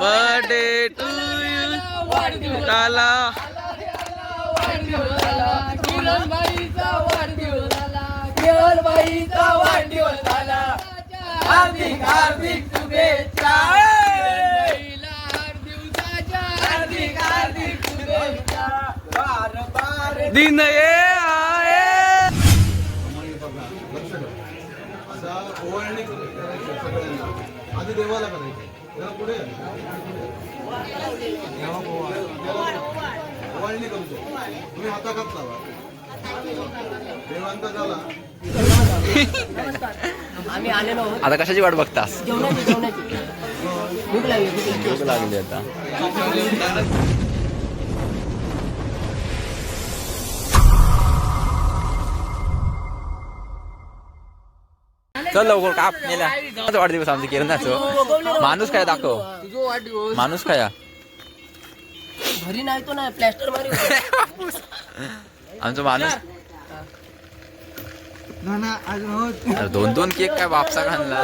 Birthday to you. काला किरणबाईचा वाढदिवस झाला किरण बाईचा वाढदिवस झाला हार्दिक हार्दिक शुभेच्छा. हार्दिक हार्दिक शुभेच्छा. बार बार. दिन ये आए असा ओवाळणी करायची सगळ्यांना. आधी देवाला करायची. ओवाळणी करतो तुम्ही हाताखात लावा देवांचा झाला आम्ही आलेलो आहोत आता कशाची वाट बघतास? जेवणाची जेवणाची. लागली भूक लागली आता. चल लवकर काप नेल्या. वाढदिवस आमच्या किरणाचं माणूस काय दाखव. तुझो वाढदिवस माणूस काय घरी नाही तो ना प्लॅस्टर मारी आमचा माणूस. दोन दोन केक काय बापसा खाल्ला.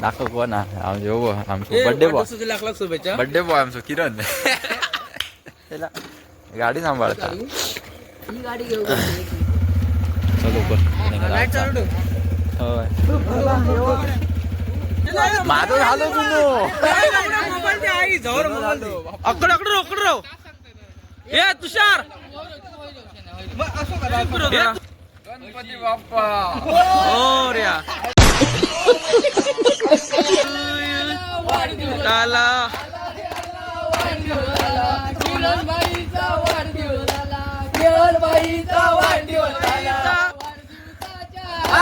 दाखव कोण? आमचे आमचं बर्थडे बॉय लाख लाख शुभेच्छा. बर्थडे बॉय आमचं किरण. गाडी सांभाळता. ही गाडी घेऊ चल लवकर. होय. माझं झालं तुझं अकड अकड अकड राव. ए तुषार. गणपती बाप्पा. हो रे काला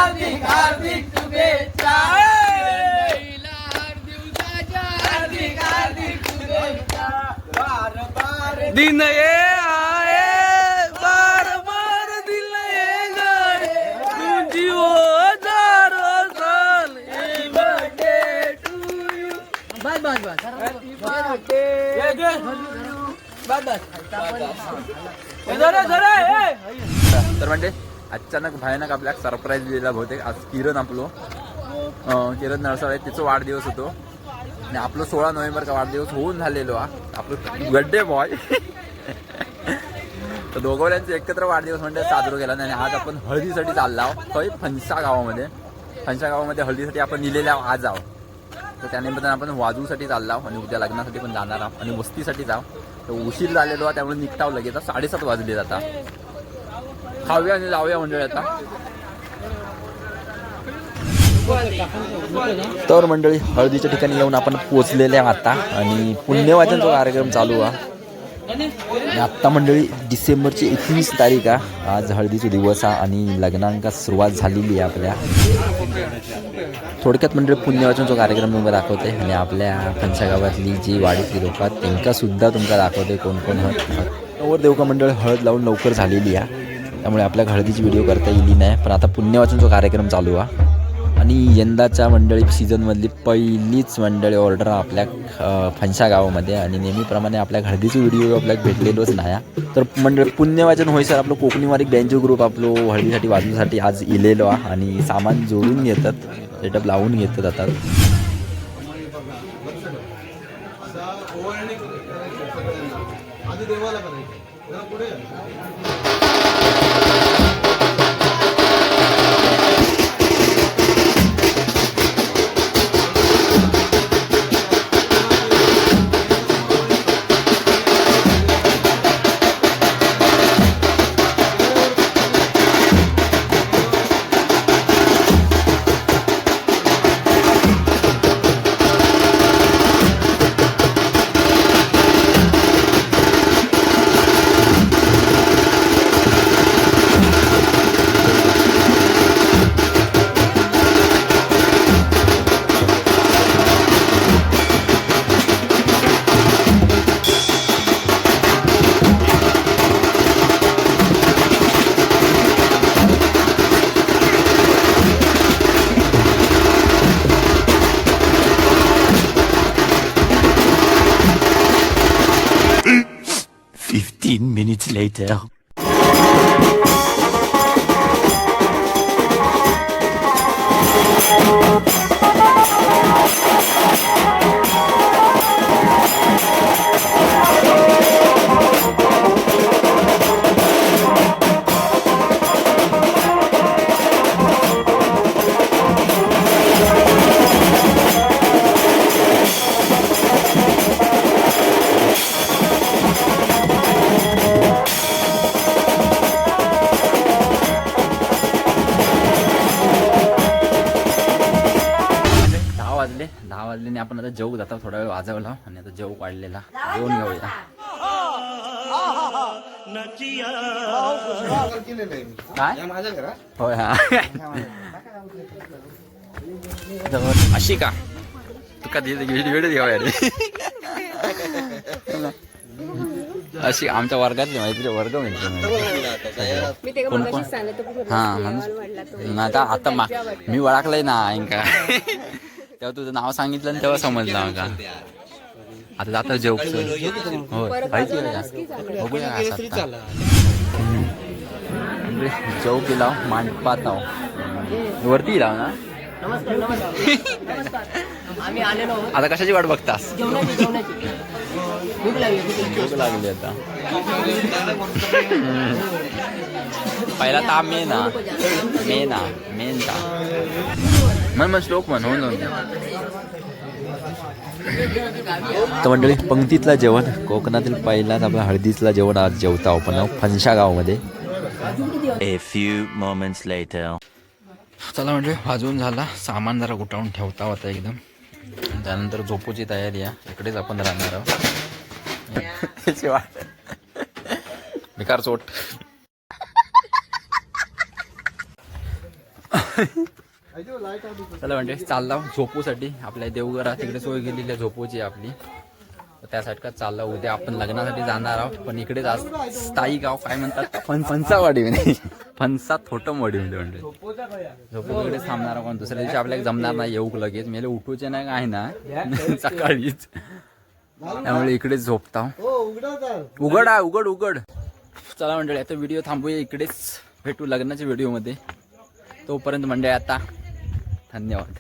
हार्दिक हार्दिक शुभेच्छा. हार्दिक हार्दिक शुभेच्छा. बार बार दिन ये आए बार बार दिन ये गए तुझी वो हजारों साल ये. birthday to you. बस बस बस बस बस तर म्हणजे? अचानक भयानक आपल्याला सरप्राईज दिलेला बहुतेक. आज किरण आपलो. किरण नळसाळे तिचा वाढदिवस होतो. आणि आपलं सोळा नोव्हेंबर का वाढदिवस होऊन झालेलो हा. आपलं गड्डे बॉय तर दोघांचे एकत्र वाढदिवस म्हणजे साजरा केला. आणि आज आपण हळदीसाठी चाललो आहोत. खंय फणसा गावामध्ये. फणसा गावामध्ये हळदीसाठी आपण निलेल्या आहोत. आज आहोत. तर त्यानिमित्तानं आपण वाजूसाठी चाललो आहोत. आणि उद्या लग्नासाठी पण जाणार आहोत. आणि वस्तीसाठी जाव तर उशीर झालेलो आहे त्यामुळे निघताव लगेच. आता साडेसात वाजले जाता खाऊया आणि लावूया मंडळी आता. तर मंडळी हळदीच्या ठिकाणी येऊन आपण पोचलेले आहे आता आणि पुण्यवाचनचा कार्यक्रम चालू आहे. आत्ता मंडळी डिसेंबरची एकवीस तारीख आहे. आज हळदीचा दिवस आहे आणि लग्नांका सुरुवात झालेली आहे आपल्या. थोडक्यात मंडळी पुण्यवाचनचा कार्यक्रम तुम्हाला दाखवते आणि आपल्या खंच्या गावातली जी वाडीतली लोक आहेत त्यांकासुद्धा तुमका दाखवते कोण कोण हळद नवर देवका मंडळ हळद लावून लवकर झालेली आहे. त्यामुळे आपल्या हळदीची व्हिडिओ करता येईल नाही. पण आता पुण्यवाचनचा कार्यक्रम चालू आहे आणि यंदाच्या मंडळी सीझनमधली पहिलीच मंडळी ऑर्डर आपल्या फणशा गावामध्ये. आणि नेहमीप्रमाणे आपल्या हळदीची व्हिडिओ आपल्याला भेटलेलोच नाही तर मंडळ पुण्यवाचन होईसर आपलं कोकणीवारी बँजो ग्रुप आपलो हळदीसाठी वाजूसाठी आज इलेलो आहे आणि सामान जोडून घेतात सेटअप लावून घेतात आता. देवाला करायचं. पुढे 15 minutes later. आणि आपण आता जेऊ जाता थोडा वेळ वाजवला आणि आता जेऊ काढलेला जेवून घेऊया काय? होय हा. अशी का तू का व्हिडिओ घ्यावा रे अशी आमच्या वर्गातली माहिती वर्ग माहिती मी ते कोण- कोण? हा आता आता मा- मी ओळखलंय ना ऐका. तेव्हा तुझं नाव सांगितलं आणि तेव्हा समजलं का आता जाता जेवक हो माहिती आहे का? बघूया काय असं आता. म्हणजे जेव केला मांडपात वरती लाव ना. नमस्कार नमस्कार. नमस्कार आम्ही आलेलो आहोत. आता कशाची वाट बघतास? जेवणाची जेवणाची. भूक लागली भूक लागली. भूक लागली आता. पहिला ताप मेन ना मेन ना मेन ताप. म्हण म्हण श्लोक म्हण हो ना तर मंडळी पंक्तीतला जेवण कोकणातील पहिलाच आपला हळदीतला जेवण आज जेवता आपण फनशा गावामध्ये. A few moments later. चला म्हणजे वाजवून झाला. सामान जरा गुटाळून ठेवता होता एकदम. त्यानंतर झोपूची तयारी आहे. इकडेच आपण राहणार आहोत. बेकार चोट. चला म्हणजे चालला झोपूसाठी. आपल्या देवघरा तिकडे सोय केलेली आहे झोपूची आपली. त्यासाठी का चालला उद्या आपण लग्नासाठी जाणार आहोत पण इकडेच आज स्थायी गाव काय म्हणतात? फन फणसावाडी म्हणजे फणसा थोटमवाडी म्हणजे म्हणजे झोपू इकडेच थांबणार आहोत दुसऱ्या दिवशी आपल्याला जमणार नाही येऊ लगेच. मेले उठूचे नाही काय ना सकाळीच. त्यामुळे इकडेच झोपता उघडा उघड आहे उघड उघड. चला मंडळी आता व्हिडिओ थांबूया इकडेच. भेटू लग्नाच्या व्हिडिओमध्ये. तोपर्यंत मंडळी आता धन्यवाद